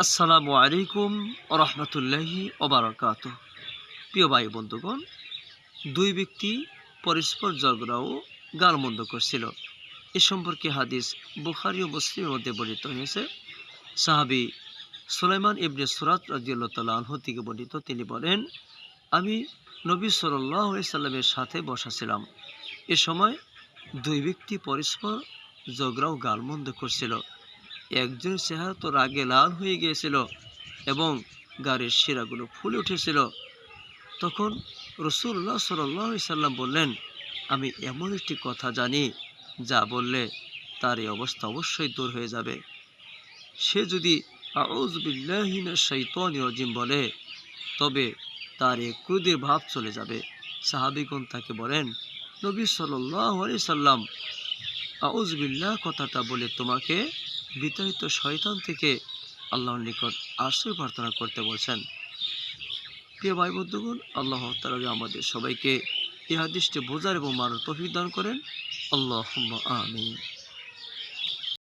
আসসালামু আলাইকুম রহমতুল্লাহি ওবরাকাত প্রিয় ভাই বন্ধুগণ, দুই ব্যক্তি পরস্পর ঝগড়া ও গালমন্দ করছিল। এ সম্পর্কে হাদিস বুখারি ও মুসলিমের মধ্যে বর্ণিত হয়েছে। সাহাবি সুলাইমান ইবনে সুরাত রাজিউল্লাহ তাল্লাহ আনহু থেকে বর্ণিত। তিনি বলেন, আমি নবী সাল্লাহ সাল্লামের সাথে বসাছিলাম এ সময় দুই ব্যক্তি পরস্পর ঝগড়া ও গালমন্দ করছিল। একজন চেহারা তো রাগে লাল হয়ে গিয়েছিল এবং গাড়ির শিরাগুলো ফুলে উঠেছিল। তখন রসুল্লাহ সাল্লাহ সাল্লাম বললেন, আমি এমন একটি কথা জানি যা বললে তার এই অবস্থা অবশ্যই দূর হয়ে যাবে। সে যদি আউজবিল্লাহিনা শৈতন রজিম বলে, তবে তার এই ক্রোধের ভাব চলে যাবে। সাহাবিগণ তাকে বলেন, নবী সাল্লাহ সাল্লাম আউজবিল্লাহ কথাটা বলে তোমাকে বিতাড়িত শয়তান থেকে আল্লাহর নিকট আশ্রয় প্রার্থনা করতে বলছেন। প্রিয় ভাই বন্ধুগণ, আল্লাহ তালা আমাদের সবাইকে এই বোঝার এবং মানার তফিক দান করেন। আল্লাহ আমিন।